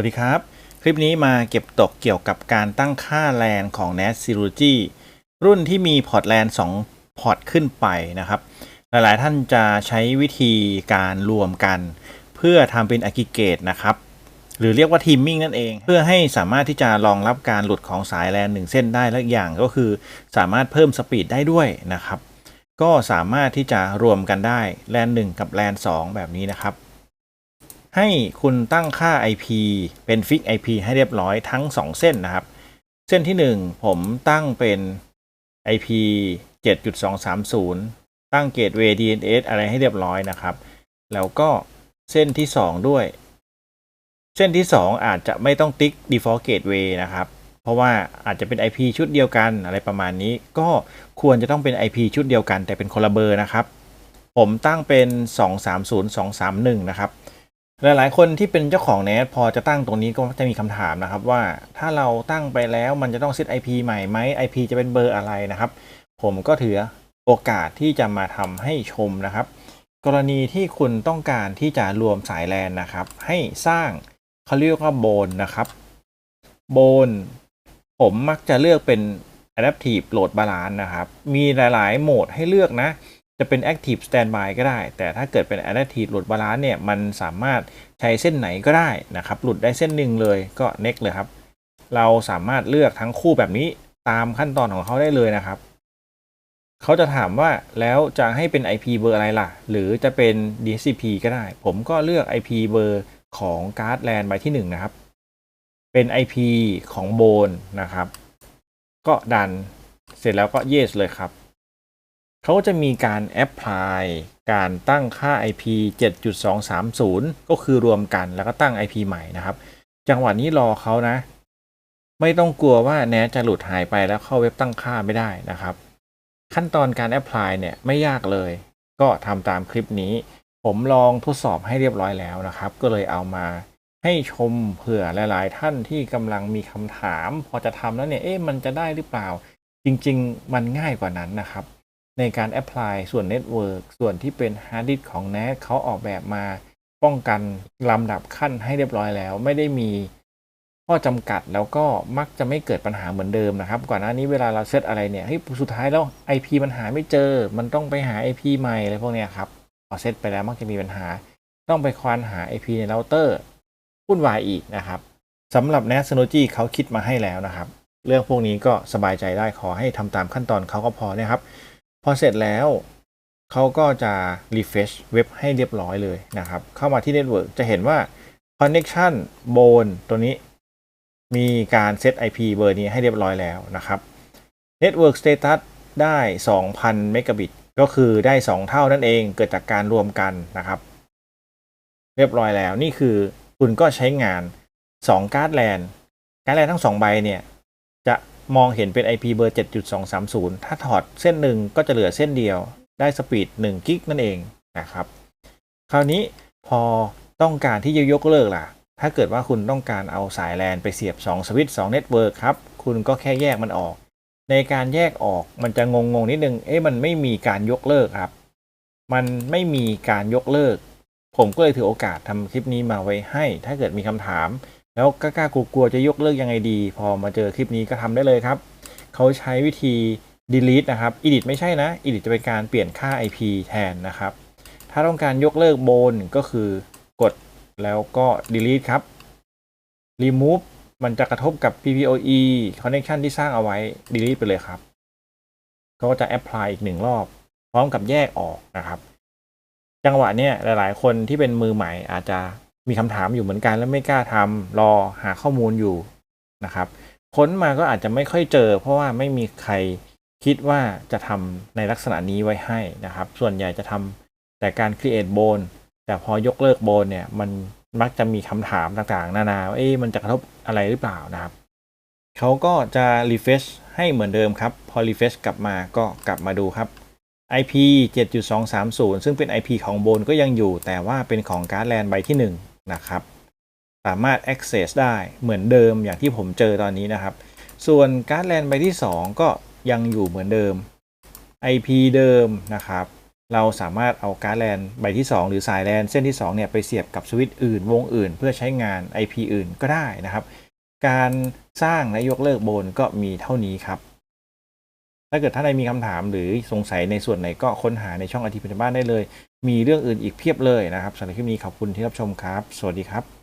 วัสดีครับ คลิปนี้มาเก็บตกเกี่ยวกับการตั้งค่าแลนของ NAS Synology รุ่นที่มีพอร์ตแลน2พอร์ตขึ้นไปนะครับ หลายๆท่านจะใช้วิธีการรวมกัน เพื่อทำเป็น aggregate นะครับ หรือเรียกว่า teaming นั่นเอง เพื่อให้สามารถที่จะรองรับการหลุดของสายแลนหนึ่งเส้นได้และอย่างก็คือสามารถเพิ่มสปีดได้ด้วยนะครับ ก็สามารถที่จะรวมกันได้แลน1กับแลน2แบบนี้นะครับ ให้คุณตั้งค่า IP เป็นฟิก IP ให้เรียบร้อยทั้ง 2 เส้นนะครับ เส้นที่ 1 ผมตั้งเป็น IP 7.230 ตั้งเกตเวย์ DNS อะไรให้เรียบร้อยนะครับ แล้วก็เส้นที่ 2 ด้วย เส้นที่ 2 อาจจะไม่ต้องติ๊ก default gateway นะครับ เพราะว่าอาจจะเป็น IP ชุดเดียวกันอะไรประมาณนี้ ก็ควรจะต้องเป็น IP ชุดเดียวกัน แต่เป็นคนละเบอร์นะครับ ผมตั้งเป็น 230-231 นะครับ หลาย ๆ คนที่เป็นเจ้าของ NAS พอจะตั้งตรงนี้ก็จะมีคำถามนะครับว่าถ้าเราตั้งไปแล้วมันจะต้องเซต IP ใหม่ไหม IP จะเป็นเบอร์อะไรนะครับ ผมก็ถือโอกาสที่จะมาทำให้ชมนะครับ กรณีที่คุณต้องการที่จะรวมสายแลนนะครับ ให้สร้างเขาเรียกว่าโบนนะครับโบนผมมักจะเลือกเป็น Adaptive Load Balance นะครับ มีหลาย ๆ โหมดให้เลือกนะ จะเป็น Active Standby ก็ได้ แต่ถ้าเกิดเป็น Adaptive Load Balance เนี่ย มันสามารถใช้เส้นไหนก็ได้นะครับ หลุดได้เส้นหนึ่งเลยก็ next เลยครับ เราสามารถเลือกทั้งคู่แบบนี้ตามขั้นตอนของเขาได้เลยนะครับ เขาจะถามว่าแล้วจะให้เป็น IP เบอร์อะไรล่ะ หรือจะเป็น DHCP ก็ได้ ผมก็เลือก IP เบอร์ของการ์ดแลนใบที่1นะครับ เป็น IP ของโบนนะครับ ก็ดันเสร็จแล้วก็ yes เลยครับ เขาจะมีการ apply การตั้งค่า IP 7.230 ก็คือรวมกันแล้วก็ตั้ง IP ใหม่นะครับ จังหวะนี้รอเขานะ ไม่ต้องกลัวว่าแนจะหลุดหายไปแล้วเข้าเว็บตั้งค่าไม่ได้นะครับ ขั้นตอนการ apply เนี่ยไม่ยากเลย ก็ทำตามคลิปนี้ ผมลองทดสอบให้เรียบร้อยแล้วนะครับ ก็เลยเอามาให้ชมเผื่อหลาย ๆ ท่านที่กำลังมีคำถาม พอจะทำแล้วเนี่ยเอ๊ะมันจะได้หรือเปล่า จริง ๆ มันง่ายกว่านั้นนะครับ ในการ apply ส่วน network ส่วนที่เป็น hard disk ของ NAS เขาออกแบบมาป้องกันลำดับขั้นให้เรียบร้อยแล้ว ไม่ได้มีข้อจำกัดแล้วก็มักจะไม่เกิดปัญหาเหมือนเดิมนะครับ ก่อนหน้านี้เวลาเราเซตอะไรเนี่ยเฮ้ยสุดท้ายแล้ว IP มันหาไม่เจอ มันต้องไปหา IP ใหม่อะไรพวกเนี้ยครับพอเซตไปแล้วมักจะมีปัญหา ต้องไปควานหา IP ในเราเตอร์วุ่นวายอีกนะครับสำหรับ NAS Synology เขาคิดมาให้แล้วนะครับ เรื่องพวกนี้ก็สบายใจได้ขอให้ทำตามขั้นตอนเขาก็พอนะครับ พอเสร็จแล้วเขาก็จะ refresh เว็บให้เรียบร้อยเลยนะครับ เข้ามาที่ Network จะเห็นว่า Connection Bone ตัวนี้ มีการเซต IP เบอร์นี้ให้เรียบร้อยแล้วนะครับ Network Status ได้ 2,000 เมกะบิต ก็คือได้ 2 เท่านั่นเองเกิดจากการรวมกันนะครับ เรียบร้อยแล้วนี่คือคุณก็ใช้งาน 2 การ์ดแลนการ์ดแลนทั้ง 2 ใบเนี่ย จะมองเห็นเป็น IP เบอร์ 7.230 ถ้าถอดเส้นหนึ่งก็จะเหลือเส้นเดียว ได้สปีด1กิกนั่นเองนะครับ คราวนี้พอต้องการที่จะยกเลิกล่ะ ถ้าเกิดว่าคุณต้องการเอาสายแลนไปเสียบ 2 สวิตช์2เน็ตเวิร์กครับ คุณก็แค่แยกมันออก ในการแยกออกมันจะงงงๆนิดนึง เอ๊ะมันไม่มีการยกเลิกครับ มันไม่มีการยกเลิก ผมก็เลยถือโอกาสทำคลิปนี้มาไว้ให้ ถ้าเกิดมีคำถาม แล้วกล้ากลัวๆจะยกเลิกยังไงดี พอมาเจอคลิปนี้ก็ทำได้เลยครับ เขาใช้วิธี delete นะครับ edit ไม่ใช่นะ edit จะเป็นการเปลี่ยนค่า IP แทนนะครับ ถ้าต้องการยกเลิกโบนก็คือกดแล้วก็ delete ครับ remove มันจะกระทบกับ PPOE connection ที่สร้างเอาไว้ delete ไปเลยครับก็จะ apply อีกหนึ่งรอบ พร้อมกับแยกออกนะครับ จังหวะเนี้ยหลาย ๆ คนที่เป็นมือใหม่อาจจะ มีคำถามอยู่เหมือนกันแล้วไม่กล้าทำรอหาข้อมูลอยู่นะครับ ค้นมาก็อาจจะไม่ค่อยเจอ เพราะว่าไม่มีใครคิดว่าจะทำในลักษณะนี้ไว้ให้นะครับ ส่วนใหญ่จะทำแต่การ create bone แต่พอยกเลิกโบนเนี่ยมันมักจะมีคำถามต่างๆ นานาเอ๊ะมันจะกระทบอะไรหรือเปล่านะครับเขาก็จะ refresh ให้เหมือนเดิมครับ พอ refresh กลับมาก็กลับมาดูครับ IP 7.230 ซึ่งเป็น IP ของโบนก็ยังอยู่แต่ว่าเป็นของการ์ดแลนใบที่ 1 นะครับ สามารถ access ได้เหมือนเดิมอย่างที่ผมเจอตอนนี้นะครับ ส่วนการ์ดแลนใบที่ 2 ก็ยังอยู่เหมือนเดิม IP เดิมนะครับ เราสามารถเอาการ์ดแลนใบที่ 2 หรือสายแลนเส้นที่2เนี่ยไปเสียบกับสวิตช์อื่นวงอื่น เพื่อใช้งาน IP อื่นก็ได้นะครับ การสร้างและยกเลิกโบนก็มีเท่านี้ครับถ้าเกิดท่านใดมีคำถามหรือสงสัยในส่วนไหนก็ค้นหาในช่องอทีพันบ้านได้เลย มีเรื่องอื่นอีกเพียบเลยนะครับสำหรับคลิปนี้ขอบคุณที่รับชมครับ สวัสดีครับ